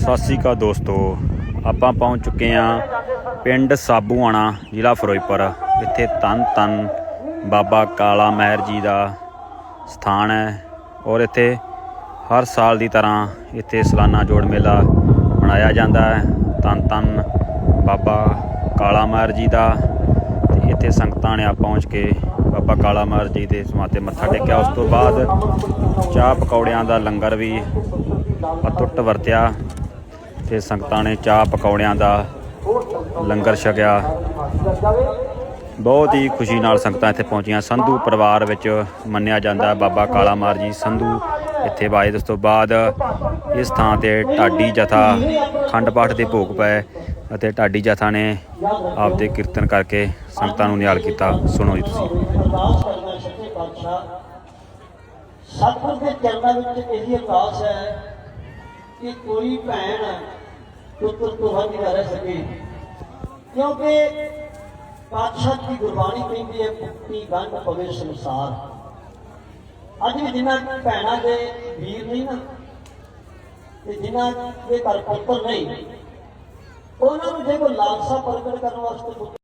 ਸਤਿ ਸ੍ਰੀ ਅਕਾਲ ਦੋਸਤੋ। ਆਪਾਂ ਪਹੁੰਚ ਚੁੱਕੇ ਹਾਂ ਪਿੰਡ ਸਾਬੂਆਣਾ, ਜ਼ਿਲ੍ਹਾ ਫਿਰੋਜ਼ਪੁਰ। ਇੱਥੇ ਤਨ ਤਨ ਬਾਬਾ ਕਾਲਾ ਮਹਿਰ ਜੀ ਦਾ ਸਥਾਨ ਹੈ ਔਰ ਇੱਥੇ ਹਰ ਸਾਲ ਦੀ ਤਰ੍ਹਾਂ ਇੱਥੇ ਸਾਲਾਨਾ ਜੋੜ ਮੇਲਾ ਮਨਾਇਆ ਜਾਂਦਾ ਹੈ। ਤਨ ਤਨ ਬਾਬਾ ਕਾਲਾ ਮਹਿਰ ਜੀ ਦਾ ਤੇ ਇੱਥੇ ਸੰਗਤਾਂ ਨੇ ਆ ਪਹੁੰਚ ਕੇ ਬਾਬਾ ਕਾਲਾ ਮਹਿਰ ਜੀ ਦੇ ਸਮਾਤੇ ਮੱਥਾ ਟੇਕਿਆ। ਉਸ ਤੋਂ ਬਾਅਦ ਚਾਹ ਪਕੌੜਿਆਂ ਦਾ ਲੰਗਰ ਵੀ ਅਤੁੱਟ ਵਰਤਿਆ। ਤੇ ਸੰਗਤਾਂ ਨੇ ਚਾਹ ਪਕੌੜਿਆਂ ਦਾ ਲੰਗਰ ਛਕਿਆ। ਬਹੁਤ ਹੀ ਖੁਸ਼ੀ ਨਾਲ ਸੰਗਤਾਂ ਇੱਥੇ ਪਹੁੰਚੀਆਂ। ਸੰਧੂ ਪਰਿਵਾਰ ਵਿੱਚ ਮੰਨਿਆ ਜਾਂਦਾ ਬਾਬਾ ਕਾਲਾ ਮਾਰ ਜੀ ਸੰਧੂ ਇੱਥੇ ਵਾਏ। ਉਸ ਤੋਂ ਬਾਅਦ ਇਸ ਥਾਂ ਤੇ ਢਾਡੀ ਜਥਾ ਖੰਡ ਪਾਠ ਦੇ ਭੋਗ ਪਏ ਅਤੇ ਢਾਡੀ ਜਥਾ ਨੇ ਆਪਦੇ ਕੀਰਤਨ ਕਰਕੇ ਸੰਗਤਾਂ ਨੂੰ ਨਿਹਾਲ ਕੀਤਾ। ਸੁਣੋ ਜੀ ਤੁਸੀਂ। ਸਤਿਗੁਰ ਦੇ ਚਰਨਾਂ ਵਿੱਚ ਇਹੀ ਅਰਦਾਸ ਹੈ ਕਿ ਕੋਈ ਭੈਣ ਪੁੱਤਰ ਤੁਹਾਡੀ ਨਾ ਰਹਿ ਸਕੇ। ਕਿਉਂਕਿ ਪਾਤਸ਼ਾਹ ਦੀ ਗੁਰਬਾਣੀ ਕਹਿੰਦੀ ਹੈ ਭੁੱਖੀ ਗੰਢ ਪਵੇ ਸੰਸਾਰ। ਅੱਜ ਵੀ ਜਿਨ੍ਹਾਂ ਭੈਣਾਂ ਦੇ ਵੀਰ ਨਹੀਂ ਨਾ, ਤੇ ਜਿਨ੍ਹਾਂ ਦੇ ਘਰ ਪੁੱਤਰ ਨਹੀਂ, ਉਹਨਾਂ ਨੂੰ ਜੇ ਕੋਈ ਲਾਲਸਾ ਪ੍ਰਗਟ ਕਰਨ ਵਾਸਤੇ